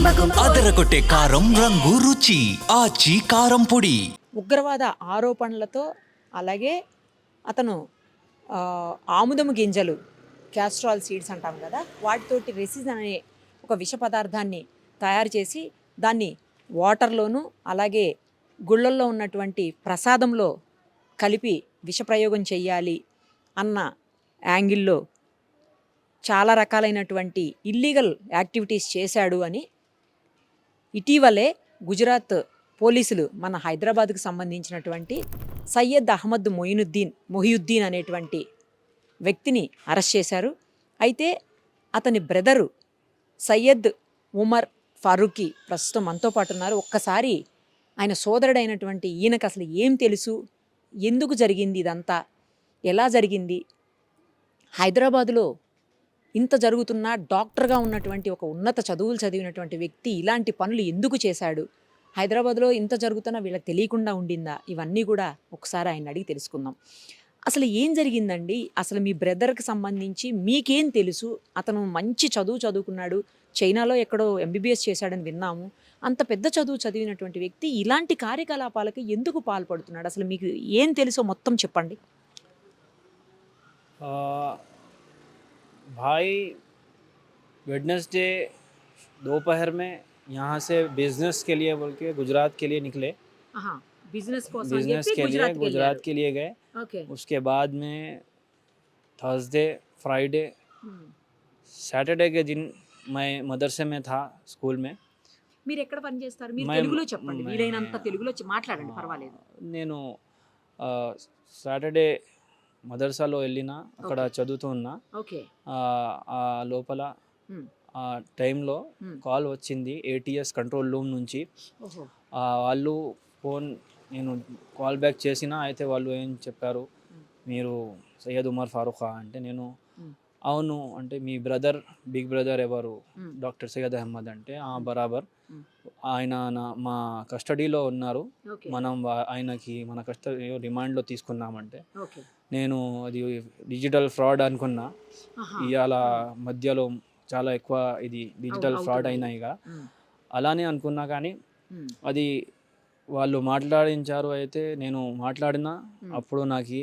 అదరగొట్టే కారం రంగు రుచి ఆచి కారం పొడి. ఉగ్రవాద ఆరోపణలతో అలాగే అతను ఆముదము గింజలు క్యాస్ట్రాల్ సీడ్స్ అంటాం కదా వాటితోటి రెసిన్ అనే ఒక విష పదార్థాన్ని తయారు చేసి దాన్ని వాటర్లోను అలాగే గుళ్ళల్లో ఉన్నటువంటి ప్రసాదంలో కలిపి విషప్రయోగం చేయాలి అన్న యాంగిల్లో చాలా రకాలైనటువంటి ఇల్లీగల్ యాక్టివిటీస్ చేశాడు అని ఇటీవలే గుజరాత్ పోలీసులు మన హైదరాబాద్కు సంబంధించినటువంటి సయ్యద్ అహ్మద్ మొయినుద్దీన్ మొహియుద్దీన్ అనేటువంటి వ్యక్తిని అరెస్ట్ చేశారు. అయితే అతని బ్రదరు సయ్యద్ ఉమర్ ఫారూఖీ ప్రస్తుతం మనతో పాటు ఉన్నారు. ఒక్కసారి ఆయన సోదరుడైనటువంటి ఈయనకు అసలు ఏం తెలుసు? ఎందుకు జరిగింది ఇదంతా? ఎలా జరిగింది? హైదరాబాదులో ఇంత జరుగుతున్నా డాక్టర్గా ఉన్నటువంటి ఒక ఉన్నత చదువులు చదివినటువంటి వ్యక్తి ఇలాంటి పనులు ఎందుకు చేశాడు? హైదరాబాద్లో ఇంత జరుగుతున్నా వీళ్ళకి తెలియకుండా ఉండిందా? ఇవన్నీ కూడా ఒకసారి ఆయన అడిగి తెలుసుకుందాం. అసలు ఏం జరిగిందండి? అసలు మీ బ్రదర్కి సంబంధించి మీకేం తెలుసు? అతను మంచి చదువు చదువుకున్నాడు. చైనాలో ఎక్కడో ఎంబీబీఎస్ చేశాడని విన్నాము. అంత పెద్ద చదువు చదివినటువంటి వ్యక్తి ఇలాంటి కార్యకలాపాలకు ఎందుకు పాల్పడుతున్నాడు? అసలు మీకు ఏం తెలుసో మొత్తం చెప్పండి. भाई वेडनेसडे दोपहर में यहाँ से बिजनेस के लिए बोल के गुजरात के लिए निकले బిజినెస్ बिजनेस के लिए गुजरात के लिए गए ఓకే उसके बाद में थर्सडे फ्राइडे सैटरडे के दिन मैं मदरसे में था स्कूल में మీరు ఎక్కడ పని చేస్తారు మీరు మేము- తెలుగులో చెప్పండి మేము- వీలైనంత తెలుగులో చె- మాట్లాడండి పర్వాలేదు నేను సాటర్డే మదర్సాలో వెళ్ళిన అక్కడ చదువుతూ ఉన్నా ఆ, లోపల. ఆ టైంలో. కాల్ వచ్చింది ఏటీఎస్ కంట్రోల్ రూమ్ నుంచి వాళ్ళు ఫోన్ నేను కాల్ బ్యాక్ చేసిన అయితే వాళ్ళు ఏం చెప్పారు. మీరు సయ్యద్ ఉమర్ ఫారూఖా అంటే నేను. అవును అంటే మీ బ్రదర్ బిగ్ బ్రదర్ ఎవరు. డాక్టర్ సయ్యద్ అహ్మద్ అంటే ఆ బరాబర్. ఆయన నా మా కస్టడీలో ఉన్నారు. మనం ఆయనకి మన కస్టడీ రిమాండ్లో తీసుకున్నామంటే నేను అది డిజిటల్ ఫ్రాడ్ అనుకున్నా. ఇవాళ మధ్యలో చాలా ఎక్కువ ఇది డిజిటల్. ఫ్రాడ్ అయినాయిగా అలానే అనుకున్నా కానీ అది వాళ్ళు మాట్లాడించారు అయితే నేను మాట్లాడినా. అప్పుడు నాకు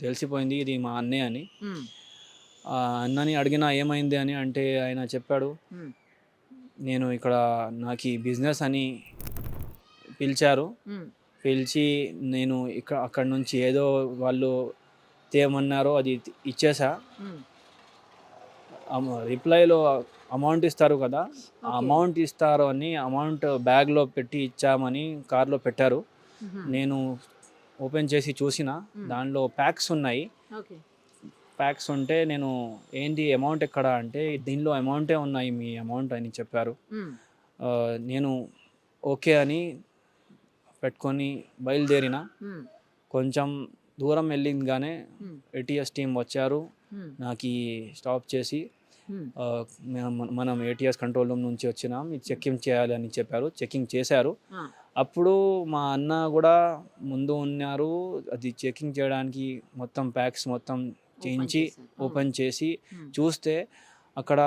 తెలిసిపోయింది ఇది మా అన్నయ్య అని. అన్నని అడిగినా ఏమైంది అని అంటే ఆయన చెప్పాడు. నేను ఇక్కడ నాకు ఈ బిజినెస్ అని పిలిచారు. పిలిచి నేను ఇక్కడ అక్కడ నుంచి ఏదో వాళ్ళు తేమన్నారో అది ఇచ్చేసా. రిప్లైలో అమౌంట్ ఇస్తారు కదా ఆ. అమౌంట్ ఇస్తారు అని అమౌంట్ బ్యాగ్లో పెట్టి ఇచ్చామని కార్లో పెట్టారు. నేను ఓపెన్ చేసి చూసిన. దానిలో ప్యాక్స్ ఉన్నాయి. ప్యాక్స్ ఉంటే నేను ఏంటి అమౌంట్ ఎక్కడ అంటే దీనిలో అమౌంటే ఉన్నాయి మీ అమౌంట్ అని చెప్పారు. నేను ఓకే అని పెట్టుకొని బయలుదేరిన. కొంచెం దూరం వెళ్ళిందిగానే ఏటీఎస్ టీం వచ్చారు. నాకు స్టాప్ చేసి మనం- ఏటీఎస్ కంట్రోల్ రూమ్ నుంచి వచ్చినాం. చెకింగ్ చేయాలి అని చెప్పారు. చెకింగ్ చేశారు. అప్పుడు మా అన్న కూడా ముందు ఉన్నారు. అది చెకింగ్ చేయడానికి మొత్తం ప్యాక్స్ మొత్తం చేయించి ఓపెన్ చేసి చూస్తే అక్కడ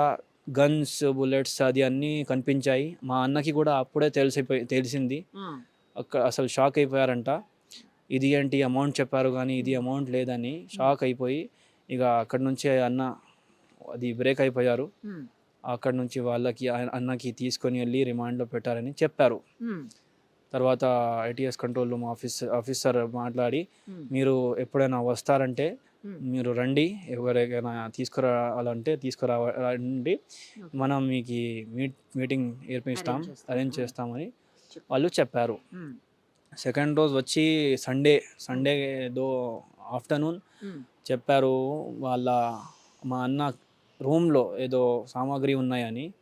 గన్స్ బుల్లెట్స్ అది అన్నీ కనిపించాయి. మా అన్నకి కూడా అప్పుడే తెలిసిపోయి తెలిసింది. అక్కడ అసలు షాక్ అయిపోయారంట. ఇది ఏంటి అమౌంట్ చెప్పారు కానీ ఇది అమౌంట్ లేదని షాక్ అయిపోయి ఇక అక్కడ నుంచే అన్న అది బ్రేక్ అయిపోయారు. అక్కడ నుంచి వాళ్ళకి అన్నకి తీసుకొని వెళ్ళి రిమాండ్లో పెట్టారని చెప్పారు. తర్వాత ITS control room officer officer మాట్లాడి మీరు ఎప్పుడైనా వస్తారంటే మీరు రండి ఎవరికైనా తీసుకురావాలంటే తీసుకురా రండి Okay. మనం మీకు మీట్ మీటింగ్ ఏర్పిస్తాం. Arrange Hmm. చేస్తామని చెప్పు. వాళ్ళు చెప్పారు. ఉమ్, సెకండ్ రోజు వచ్చి సండే సండే దో ఆఫ్టర్నూన్ చెప్పారు వాళ్ళ మా అన్న రూమ్లో ఏదో సామాగ్రి ఉన్నాయని.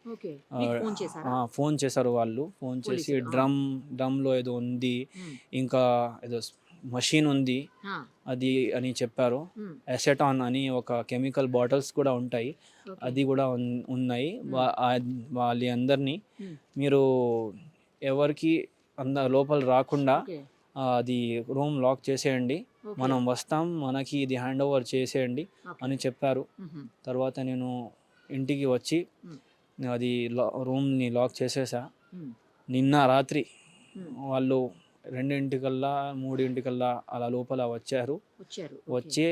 ఫోన్ చేశారా? వాళ్ళు. ఫోన్ చేసి. డ్రమ్ డ్రమ్లో ఏదో ఉంది. ఇంకా ఏదో మషీన్ ఉంది. అది అని చెప్పారు. ఎసెటాన్ అని ఒక కెమికల్ బాటిల్స్ కూడా ఉంటాయి. అది కూడా ఉన్- ఉన్నాయి. వాళ్ళ అందరినీ మీరు ఎవరికి అంద లోపల రాకుండా అది రూమ్ లాక్ చేసేయండి. మనం వస్తాం మనకి ఇది హ్యాండ్ ఓవర్ చేసేయండి. అని చెప్పారు. తర్వాత నేను ఇంటికి వచ్చి. అది రూమ్ని లాక్ చేసేసా. నిన్న రాత్రి. వాళ్ళు రెండింటికల్లా మూడింటికల్లా అలా లోపల వచ్చారు. వచ్చారు. వచ్చి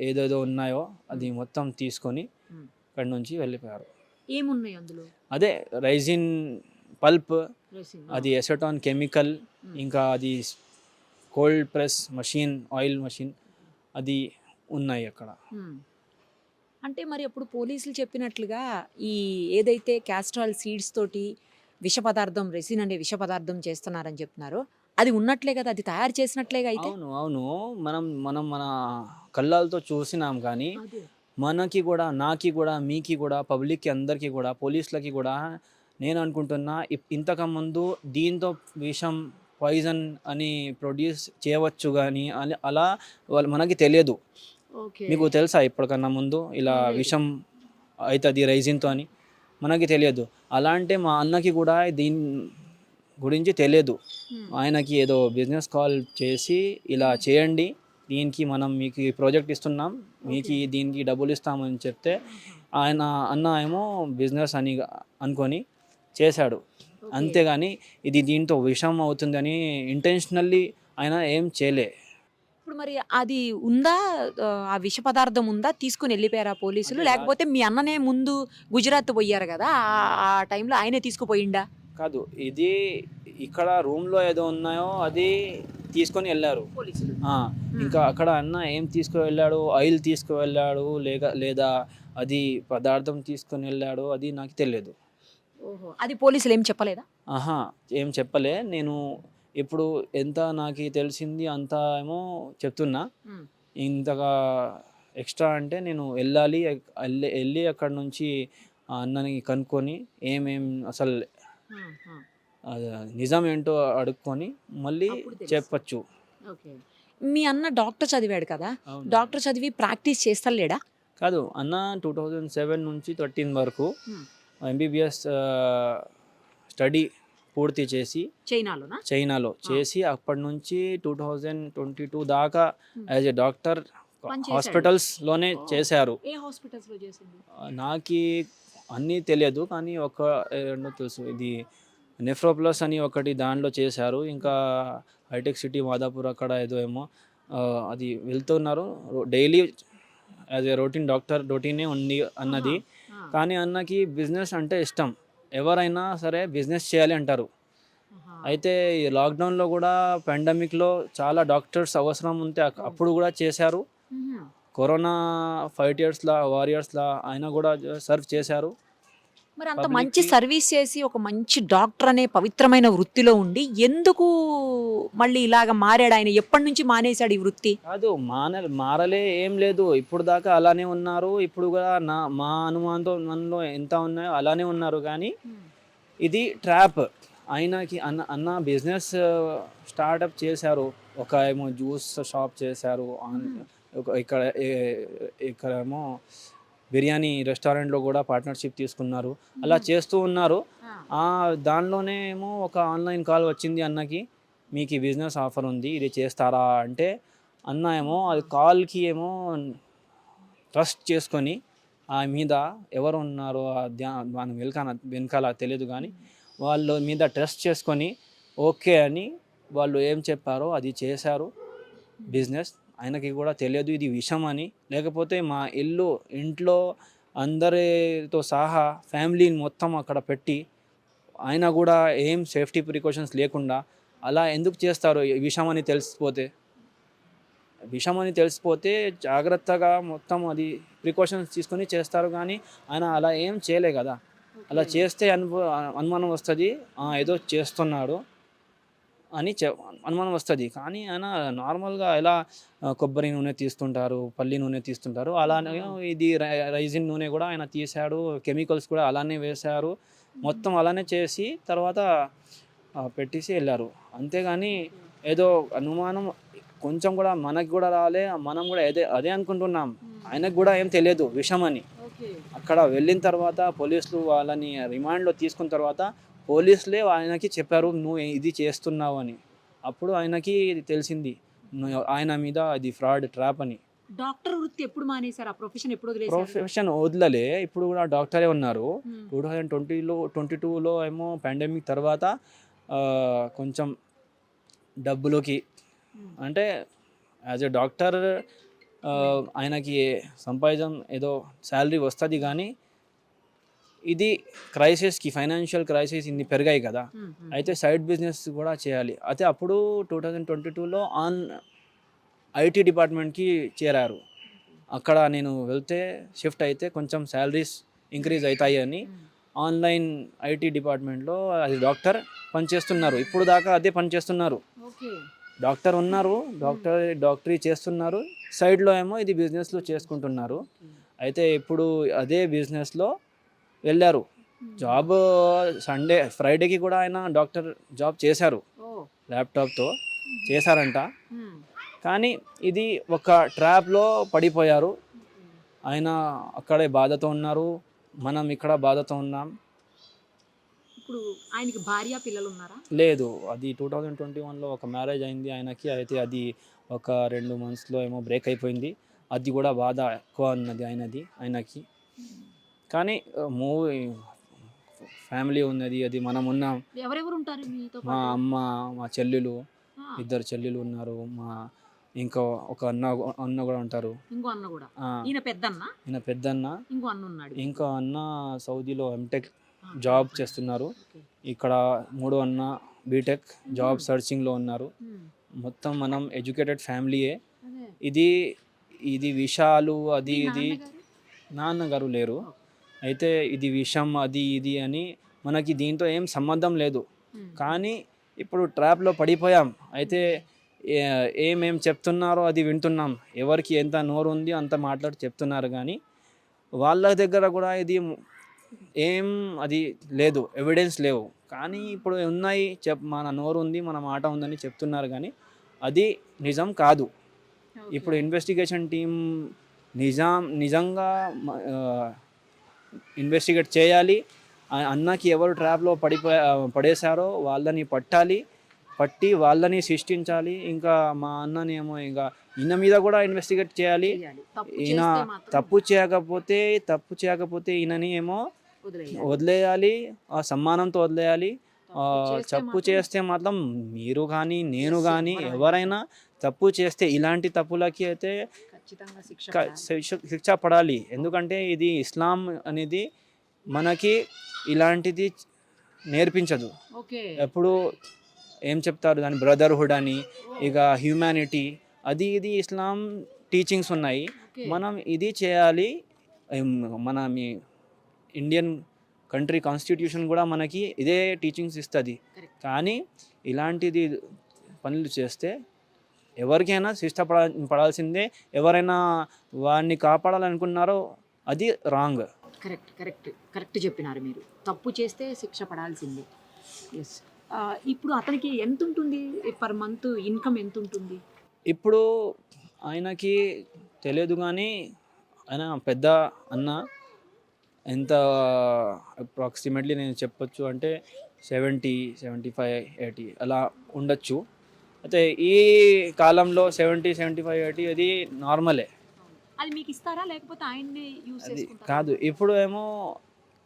ఏదేదో ఉన్నాయో అది మొత్తం తీసుకొని. అక్కడి నుంచి వెళ్ళిపోయారు. ఏమున్నాయి అందులో? అదే రైజిన్ పల్ప్ అది ఎసెటాన్ కెమికల్ ఇంకా అది cold press machine oil machine అది ఉన్నాయి అక్కడ. అంటే మరి అప్పుడు పోలీసులు చెప్పినట్లుగా ఈ ఏదైతే క్యాస్ట్రాల్ సీడ్స్ తోటి విష పదార్థం రెసిన్ అనే విష పదార్థం చేస్తున్నారని చెప్తున్నారో. అది ఉన్నట్లే కదా అది తయారు చేసినట్లేగా అయితే? అవును అవును. మనం మనం మన కళ్ళాలతో చూసినాం కానీ. మనకి కూడా నాకి కూడా మీకి కూడా పబ్లిక్కి అందరికీ కూడా పోలీసులకి కూడా నేను అనుకుంటున్నా ఇంతకుముందు దీంతో విషం పాయిజన్ అని ప్రొడ్యూస్ చేయవచ్చు కానీ అని- అలా వాళ్ళ మనకి తెలియదు. మీకు తెలుసా ఇప్పటికన్నా ముందు ఇలా. విషం అవుతుంది రైజిన్తో అని? మనకి తెలియదు. అలా అంటే మా అన్నకి కూడా దీని గురించి తెలియదు. ఆయనకి ఏదో బిజినెస్ కాల్ చేసి ఇలా చేయండి దీనికి మనం మీకు ఈ ప్రాజెక్ట్ ఇస్తున్నాం మీకు దీనికి డబ్బులు ఇస్తామని చెప్తే ఆయన అన్న ఏమో బిజినెస్ అని అనుకొని చేశాడు. అంతేగాని ఇది దీంతో విషం అవుతుందని ఇంటెన్షనల్లీ ఆయన ఏం చేయలే. ఇప్పుడు మరి అది ఉందా? ఆ, విష పదార్థం ఉందా? తీసుకుని వెళ్ళిపోయారా పోలీసులు? లేకపోతే మీ అన్ననే ముందు గుజరాత్ పోయారు కదా? ఆ- ఆ టైంలో ఆయనే తీసుకుపోయిండా? కాదు ఇది ఇక్కడ రూమ్లో ఏదో ఉన్నాయో అది తీసుకొని వెళ్ళారు. పోలీసులు. ఆ, ఇంకా అక్కడ అన్న ఏం తీసుకువెళ్ళాడు? ఆయిల్ తీసుకువెళ్ళాడు? లేక లేదా అది పదార్థం తీసుకొని వెళ్ళాడు? అది నాకు తెలియదు. ఓహో అది పోలీసులు ఏం చెప్పలేదా? ఆహా ఏం చెప్పలే. నేను ఇప్పుడు ఎంత నాకు తెలిసింది అంత ఏమో చెప్తున్నా. ఇంతగా ఎక్స్ట్రా అంటే నేను వెళ్ళాలి వెళ్ళి అక్కడ నుంచి అన్నని కనుక్కొని ఏమేం అసలు నిజం ఏంటో అడుక్కొని మళ్ళీ. చెప్పచ్చు. ఓకే. మీ అన్న డాక్టర్ చదివాడు కదా. డాక్టర్ చదివి ప్రాక్టీస్ చేస్తలేడా? కాదు అన్న టూ థౌజండ్ సెవెన్ నుంచి థర్టీన్ వరకు. ఎంబీబీఎస్ స్టడీ పూర్తి చేసి చైనాలోనా? చైనాలో చేసి అప్పటి నుంచి టూ థౌజండ్ ట్వంటీ టూ దాకా Hmm. As a doctor. చేశారు. హాస్పిటల్స్లో చేసింది? నాకు అన్నీ తెలియదు కానీ ఒక ఏంటో తెలుసు. ఇది నెఫ్రోప్లస్ అని ఒకటి దాంట్లో చేశారు. ఇంకా హైటెక్ సిటీ మాదాపూర్ అక్కడ ఏదో ఏమో అది వెళ్తున్నారు. Daily as a routine doctor రొటీనే ఉంది అన్నది. కానీ అన్నకి బిజినెస్ అంటే ఇష్టం. ఎవరైనా సరే బిజినెస్ చేయాలి అంటారు. అయితే ఈ లాక్డౌన్లో కూడా పాండమిక్లో చాలా డాక్టర్స్ అవసరం ఉంటే అప్పుడు కూడా చేశారు. కరోనా ఫైవ్ ఇయర్స్లా వారియర్స్లా ఆయన కూడా సర్వ్ చేశారు మరి అంత మంచి సర్వీస్ చేసి ఒక మంచి డాక్టర్ అనే పవిత్రమైన వృత్తిలో ఉండి ఎందుకు మళ్ళీ ఇలాగ మారాడు ఆయన? ఎప్పటి నుంచి మానేశాడు ఈ వృత్తి? కాదు మాన మారలే ఏం లేదు. ఇప్పుడు దాకా అలానే ఉన్నారు. ఇప్పుడు కూడా నా మా అనుమానంతో మనలో ఎంత ఉన్నాయో అలానే ఉన్నారు. కానీ ఇది ట్రాప్. ఆయనకి అన్న అన్న బిజినెస్ స్టార్టప్ చేశారు. ఒక ఏమో జ్యూస్ షాప్ చేశారు. ఇక్కడ ఇక్కడేమో బిర్యానీ రెస్టారెంట్లో కూడా పార్ట్నర్షిప్ తీసుకున్నారు. అలా చేస్తూ ఉన్నారు. ఆ. దానిలోనే ఏమో ఒక ఆన్లైన్ కాల్ వచ్చింది అన్నకి. మీకు ఈ బిజినెస్ ఆఫర్ ఉంది ఇది చేస్తారా? అంటే అన్న ఏమో అది కాల్కి ఏమో ట్రస్ట్ చేసుకొని ఆ మీద ఎవరు ఉన్నారో మన వెనకాల వెనకాల తెలియదు కానీ వాళ్ళ మీద ట్రస్ట్ చేసుకొని ఓకే అని వాళ్ళు ఏం చెప్పారో అది చేశారు. బిజినెస్ ఆయనకి కూడా తెలియదు ఇది విషం అని. లేకపోతే మా ఇల్లు ఇంట్లో అందరితో సహా ఫ్యామిలీని మొత్తం అక్కడ పెట్టి ఆయన కూడా ఏం సేఫ్టీ ప్రికాషన్స్ లేకుండా అలా ఎందుకు చేస్తారు ఈ విషం అని తెలిసిపోతే? విషం అని తెలిసిపోతే జాగ్రత్తగా మొత్తం అది ప్రికాషన్స్ తీసుకొని చేస్తారు కానీ ఆయన అలా ఏం చేయలే కదా. అలా చేస్తే అనుభవ అనుమానం వస్తుంది. ఏదో చేస్తున్నాడు. అని చె అనుమానం వస్తుంది. కానీ ఆయన నార్మల్గా ఎలా కొబ్బరి నూనె తీస్తుంటారు పల్లి నూనె తీస్తుంటారు అలానే ఇది రై- రైజిన్ నూనె కూడా ఆయన తీశాడు కెమికల్స్ కూడా అలానే వేశారు. మొత్తం అలానే చేసి తర్వాత పెట్టేసి వెళ్ళారు. అంతేగాని ఏదో అనుమానం కొంచెం కూడా మనకి కూడా రాలే మనం కూడా అదే అదే అనుకుంటున్నాం. ఆయనకు కూడా ఏం తెలియదు విషం అని అక్కడ వెళ్ళిన తర్వాత పోలీసులు వాళ్ళని రిమాండ్లో తీసుకున్న తర్వాత పోలీసులే ఆయనకి చెప్పారు నువ్వు ఇది చేస్తున్నావు అని. అప్పుడు ఆయనకి ఇది తెలిసింది ఆయన మీద అది ఫ్రాడ్ ట్రాప్ అని. డాక్టర్ వృత్తి ఎప్పుడు మానేశారు? ఆ ప్రొఫెషన్ ఎప్పుడు ప్రొఫెషన్ వదలలే. ఇప్పుడు కూడా డాక్టరే ఉన్నారు. టూ థౌజండ్ ట్వంటీలో ట్వంటీ టూలో ఏమో పాండమిక్ తర్వాత కొంచెం డబ్బులోకి. అంటే యాజ్ ఎ డాక్టర్ ఆయనకి సంపాదించడం ఏదో శాలరీ వస్తుంది కానీ ఇది క్రైసిస్కి ఫైనాన్షియల్ క్రైసిస్ ఇన్ని పెరిగాయి కదా. అయితే సైడ్ బిజినెస్ కూడా చేయాలి. అయితే అప్పుడు టూ థౌజండ్ ట్వంటీ టూలో ఆన్ ఐటీ డిపార్ట్మెంట్కి చేరారు. అక్కడ నేను వెళ్తే షిఫ్ట్ అయితే కొంచెం శాలరీస్ ఇంక్రీజ్ అవుతాయి అని. ఆన్లైన్ ఐటీ డిపార్ట్మెంట్లో అది డాక్టర్ పనిచేస్తున్నారు. ఇప్పుడు దాకా అదే పనిచేస్తున్నారు. డాక్టర్ ఉన్నారు. డాక్టర్ డాక్టరీ చేస్తున్నారు. సైడ్లో ఏమో ఇది బిజినెస్లో చేసుకుంటున్నారు. అయితే ఇప్పుడు అదే బిజినెస్లో వెళ్ళారు. జాబ్ సండే ఫ్రైడేకి కూడా ఆయన డాక్టర్ జాబ్ చేశారు. ల్యాప్టాప్తో చేశారంట. మ్మ్. కానీ ఇది ఒక ట్రాప్లో పడిపోయారు. ఆయన అక్కడే బాధతో ఉన్నారు. మనం ఇక్కడ బాధతో ఉన్నాం. ఇప్పుడు ఆయనకి భార్య పిల్లలు ఉన్నారా? లేదు. అది టూ థౌజండ్ ట్వంటీ వన్లో ఒక మ్యారేజ్ అయింది ఆయనకి. అయితే అది ఒక రెండు మంత్స్లో ఏమో బ్రేక్ అయిపోయింది. అది కూడా బాధ ఎక్కువ ఉన్నది ఆయనది ఆయనకి. కానీ మూవీ ఫ్యామిలీ ఉన్నది అది మనం ఉన్నాం. ఎవరెవరు ఉంటారు మీతో మా? అమ్మ మా చెల్లెలు ఇద్దరు చెల్లెలు ఉన్నారు. మా ఇంకో ఒక అన్న అన్న కూడా ఉంటారు. ఇంకో అన్న కూడా. ఈయన పెద్దన్న? ఈయన పెద్దన్న. ఇంకో అన్న ఉన్నాడు. ఇంకో అన్న సౌదీలో ఎంటెక్ జాబ్ చేస్తున్నారు. ఇక్కడ మూడో అన్న బీటెక్ జాబ్ సర్చింగ్లో ఉన్నారు. మ్మ్. మొత్తం మనం ఎడ్యుకేటెడ్ ఫ్యామిలీయే. ఇది ఇది విషాలు అది ఇది? నాన్నగారు? లేరు. అయితే ఇది విషం అది ఇది అని మనకి దీంతో ఏం సంబంధం లేదు. కానీ ఇప్పుడు ట్రాప్లో పడిపోయాం. అయితే ఏ- ఏమేం చెప్తున్నారో అది వింటున్నాం. ఎవరికి ఎంత నోరు ఉంది అంత మాట్లాడి చెప్తున్నారు కానీ వాళ్ళ దగ్గర కూడా ఇది ఏం అది లేదు ఎవిడెన్స్ లేవు. కానీ ఇప్పుడు ఉన్నాయి చెప్ మన నోరు ఉంది మన మాట ఉందని చెప్తున్నారు కానీ అది నిజం కాదు. ఇప్పుడు ఇన్వెస్టిగేషన్ టీం నిజాం నిజంగా ఇన్వెస్టిగేట్ చేయాలి. అన్నకి ఎవరు ట్రాప్లో పడిపో పడేశారో వాళ్ళని పట్టాలి. పట్టి వాళ్ళని సృష్టించాలి. ఇంకా మా అన్నని ఏమో ఇంకా ఈయన మీద కూడా ఇన్వెస్టిగేట్ చేయాలి. ఈయన తప్పు చేయకపోతే తప్పు చేయకపోతే ఈయనని ఏమో వదిలేయాలి. సమ్మానంతో వదిలేయాలి. తప్పు చేస్తే మాత్రం మీరు కానీ నేను కానీ ఎవరైనా. తప్పు చేస్తే ఇలాంటి తప్పులకి అయితే శిక్ష పడాలి. శిక్ష శిక్ష పడాలి. ఎందుకంటే ఇది ఇస్లాం అనేది మనకి ఇలాంటిది నేర్పించదు. ఎప్పుడు ఏం చెప్తారు? దాని బ్రదర్హుడ్ అని ఇక హ్యూమానిటీ అది ఇది ఇస్లాం టీచింగ్స్ ఉన్నాయి. మనం ఇది చేయాలి. మన మీ ఇండియన్ కంట్రీ కాన్స్టిట్యూషన్ కూడా మనకి ఇదే టీచింగ్స్ ఇస్తుంది. కానీ ఇలాంటిది పనులు చేస్తే ఎవరికైనా శిక్ష పడ పడాల్సిందే. ఎవరైనా వాడిని కాపాడాలనుకున్నారో అది రాంగ్. కరెక్ట్ కరెక్ట్ కరెక్ట్ చెప్పినారు మీరు. తప్పు చేస్తే శిక్ష పడాల్సిందే. ఎస్ ఇప్పుడు అతనికి ఎంత ఉంటుంది పర్ మంత్ ఇన్కమ్ ఎంత ఉంటుంది ఇప్పుడు ఆయనకి తెలియదు కానీ ఆయన పెద్ద అన్న. ఎంత అప్రాక్సిమేట్లీ నేను చెప్పొచ్చు అంటే సెవెంటీ సెవెంటీ ఫైవ్ ఎయిటీ అలా ఉండొచ్చు. అయితే ఈ కాలంలో సెవెంటీ సెవెంటీ ఫైవ్ ఎయిటీ అది నార్మలే. అది మీకు ఇస్తారా? లేకపోతే ఆయన్ని యూస్ కాదు ఇప్పుడు ఏమో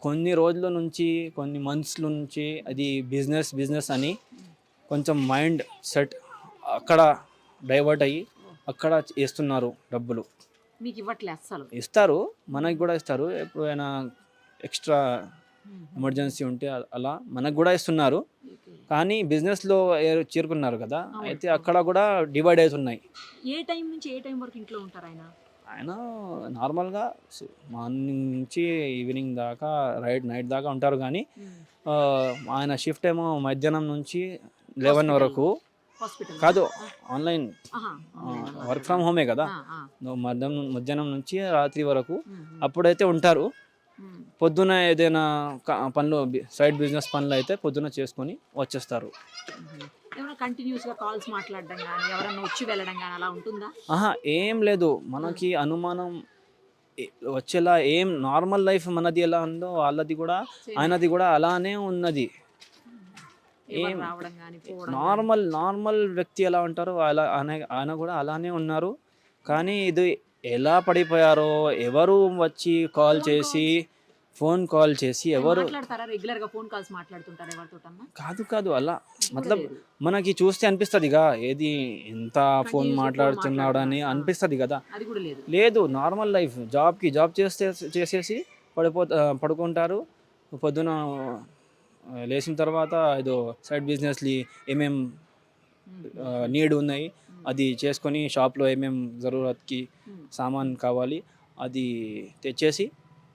కొన్ని రోజుల నుంచి కొన్ని మంత్స్ నుంచి అది బిజినెస్ బిజినెస్ అని కొంచెం మైండ్ సెట్ అక్కడ డైవర్ట్ అయ్యి అక్కడ వేస్తున్నారు డబ్బులు. మీకు ఇవ్వట్లే అస్సలు. ఇస్తారు మనకి కూడా ఇస్తారు. ఎప్పుడైనా ఎక్స్ట్రా ఎమర్జెన్సీ ఉంటే అలా మనకు కూడా ఇస్తున్నారు. కానీ బిజినెస్లో చేరుకున్నారు కదా. అయితే అక్కడ కూడా డివైడ్ అవుతున్నాయి ఏ టైం నుంచి ఏ టైం వరకు ఇంట్లో ఉంటారు ఆయన ఆయన నార్మల్గా మార్నింగ్ నుంచి ఈవినింగ్ దాకా రైట్ నైట్ దాకా ఉంటారు కానీ ఆయన షిఫ్ట్ ఏమో మధ్యాహ్నం నుంచి లెవెన్. వరకు కాదు ఆన్లైన్. వర్క్ ఫ్రమ్ హోమే కదా మధ్యాహ్నం మధ్యాహ్నం నుంచి రాత్రి వరకు అప్పుడైతే ఉంటారు. పొద్దున ఏదైనా పనులు సైడ్ బిజినెస్ పనులు అయితే పొద్దున చేసుకొని వచ్చేస్తారు. ఏమైనా కంటిన్యూస్గా కాల్స్ మాట్లాడడం కానీ ఎవరైనా వచ్చి వెళ్ళడం కానీ అలా ఉంటుందా? ఆహా ఏం లేదు. మనకి అనుమానం వచ్చేలా ఏం నార్మల్ లైఫ్ మనది ఎలా ఉందో వాళ్ళది కూడా. ఆయనది కూడా అలానే ఉన్నది. ఏం నార్మల్ నార్మల్ వ్యక్తి ఎలా ఉంటారో అలా ఆయన ఆయన కూడా అలానే ఉన్నారు. కానీ ఇది ఎలా పడిపోయారో ఎవరు వచ్చి కాల్ చేసి ఫోన్ కాల్ చేసి ఎవరు మాట్లాడతారా? రెగ్యులర్గా ఫోన్ కాల్స్ మాట్లాడుతుంటారా ఎవరితోటన్నా? కాదు కాదు అలా. మతలబ్ మనకి చూస్తే అనిపిస్తుంది ఏది ఎంత ఫోన్ మాట్లాడుతున్నాడు అని. అనిపిస్తుంది కదా. లేదు. నార్మల్ లైఫ్ జాబ్కి జాబ్ చేస్తే చేసేసి పడిపో పడుకుంటారు. పొద్దున లేచిన తర్వాత ఏదో సైడ్ బిజినెస్లు ఏమేం నీడ్ ఉన్నాయి. అది చేసుకొని షాప్లో ఏమేం జరూరత్కి సామాన్ కావాలి అది తెచ్చేసి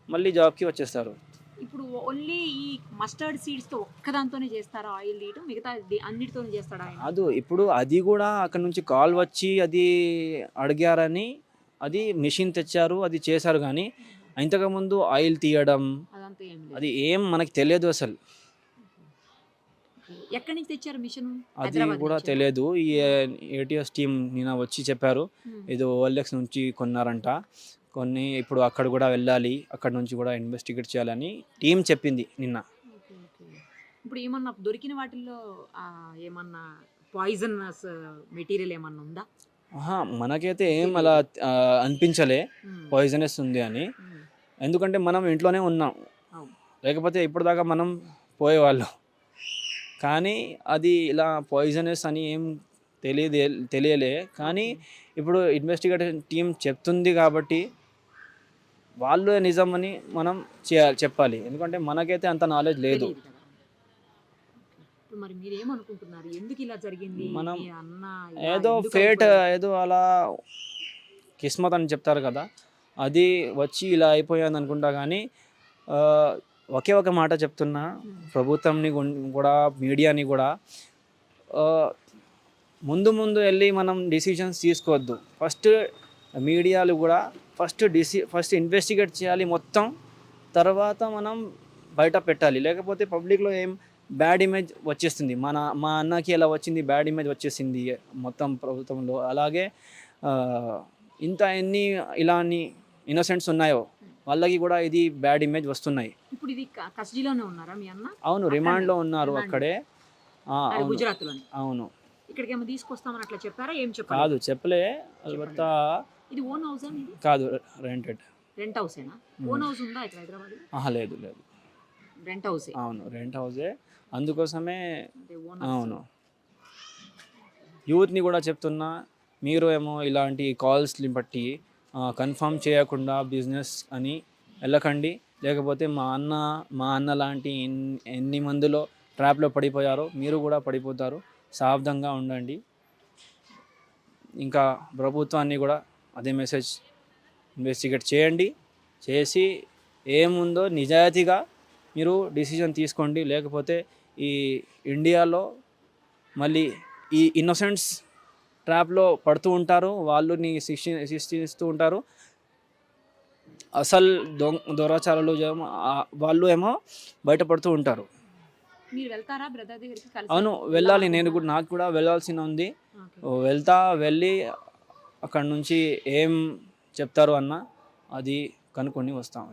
మళ్ళీ జాబ్కి వచ్చేస్తారు. ఇప్పుడు ఓన్లీ ఈ మస్టర్డ్ సీడ్స్తో ఒక్కదాంతోనే చేస్తారా ఆయిల్ తీయటం? మిగతా అన్నిటితోనే చేస్తాడా కాదు ఇప్పుడు అది కూడా అక్కడ నుంచి కాల్ వచ్చి అది అడిగారని అది మిషన్ తెచ్చారు అది చేశారు కానీ ఇంతకుముందు ఆయిల్ తీయడం అది ఏం మనకి తెలియదు అసలు. ఎక్కడి నుంచి తెచ్చారు మిషన్? అది కూడా తెలియదు. ఈ ఏటీఎస్ టీం నిన్న వచ్చి చెప్పారు. ఇది ఓఎల్ఎక్స్ నుంచి కొన్నారంట. కొన్ని ఇప్పుడు అక్కడ కూడా వెళ్ళాలి అక్కడ నుంచి కూడా ఇన్వెస్టిగేట్ చేయాలని టీం చెప్పింది నిన్న. ఇప్పుడు ఏమన్నా దొరికిన వాటిల్లో ఏమన్నా పాయిజనస్ మెటీరియల్ ఏమన్నా ఉందా? ఆహా, మనకైతే ఏం అలా అనిపించలే. పాయిజనస్ ఉంది అని. ఎందుకంటే మనం ఇంట్లోనే ఉన్నాం. లేకపోతే ఇప్పటిదాకా మనం పోయేవాళ్ళం. కానీ అది ఇలా పాయిజనస్ అని ఏం తెలియదే తెలియలే. కానీ ఇప్పుడు ఇన్వెస్టిగేషన్ టీం చెప్తుంది కాబట్టి వాళ్ళు నిజమని మనం చేయాలి చెప్పాలి. ఎందుకంటే మనకైతే అంత నాలెడ్జ్ లేదు. మరి మీరు ఏమనుకుంటున్నారు? ఎందుకు ఇలా జరిగింది? మనం అన్న ఏదో ఫేట్? ఏదో అలా కిస్మత్ అని చెప్తారు కదా. అది వచ్చి ఇలా అయిపోయింది అనుకుంటా కానీ ఒకే ఒక మాట చెప్తున్నా. ప్రభుత్వంని కూడా మీడియాని కూడా ముందు ముందు వెళ్ళి మనం డిసిషన్స్ తీసుకోవద్దు. ఫస్ట్ మీడియాలు కూడా ఫస్ట్ డిసి ఫస్ట్ ఇన్వెస్టిగేట్ చేయాలి మొత్తం. తర్వాత మనం బయట పెట్టాలి. లేకపోతే పబ్లిక్లో ఏం బ్యాడ్ ఇమేజ్ వచ్చేస్తుంది. మన మా అన్నకి ఎలా వచ్చింది బ్యాడ్ ఇమేజ్ వచ్చేసింది మొత్తం ప్రభుత్వంలో. అలాగే ఇంత ఎన్ని ఇలాని ఇన్నోసెంట్స్ ఉన్నాయో వాళ్ళకి కూడా ఇది బ్యాడ్ ఇమేజ్ వస్తున్నాయి. ఇప్పుడు ఇది కస్టడీలోనే ఉన్నారా మీ అన్న? అవును రిమాండ్లో ఉన్నారు. అక్కడే. అది అవును. ఇక్కడికి ఏమో తీసుకొస్తామని అట్లా చెప్పారా? ఏం చెప్పారు కాదు చెప్పలే. అల్బత్తా ఇది ఓన్ హౌస్ కాదు రెంటెడ్ రెంట్ హౌసేనా? ఓన్ హౌస్ ఉందా ఇక్కడ హైదరాబాద్ ఆహా లేదు లేదు. రెంట్ హౌసే. అవును రెంట్ హౌసే. అందుకోసమే అవును. యూత్ని కూడా చెప్తున్నా మీరు ఏమో ఇలాంటి కాల్స్ని బట్టి కన్ఫర్మ్ చేయకుండా బిజినెస్ అని వెళ్ళకండి. లేకపోతే మా అన్న మా అన్న లాంటి ఎన్ని మందిలో ట్రాప్లో పడిపోయారో మీరు కూడా పడిపోతారు. సావధానంగా ఉండండి. ఇంకా ప్రభుత్వాన్ని కూడా అదే మెసేజ్ ఇన్వెస్టిగేట్ చేయండి. చేసి ఏముందో నిజాయితీగా మీరు డిసిజన్ తీసుకోండి. లేకపోతే ఈ ఇండియాలో మళ్ళీ ఈ ఇన్నోసెంట్స్ ట్రాప్లో పడుతూ ఉంటారు. వాళ్ళని శిక్షి శిక్షిస్తూ ఉంటారు. అసలు దొంగ దొరాచారాలు వాళ్ళు ఏమో బయటపడుతూ ఉంటారు. మీరు వెళ్తారా బ్రదర్ దగ్గరికి కలిసి? అవును వెళ్ళాలి. నేను కూడా నాకు కూడా వెళ్ళాల్సిన ఉంది. వెళ్తా వెళ్ళి అక్కడ నుంచి ఏం చెప్తారు అన్న అది కనుక్కొని వస్తాం.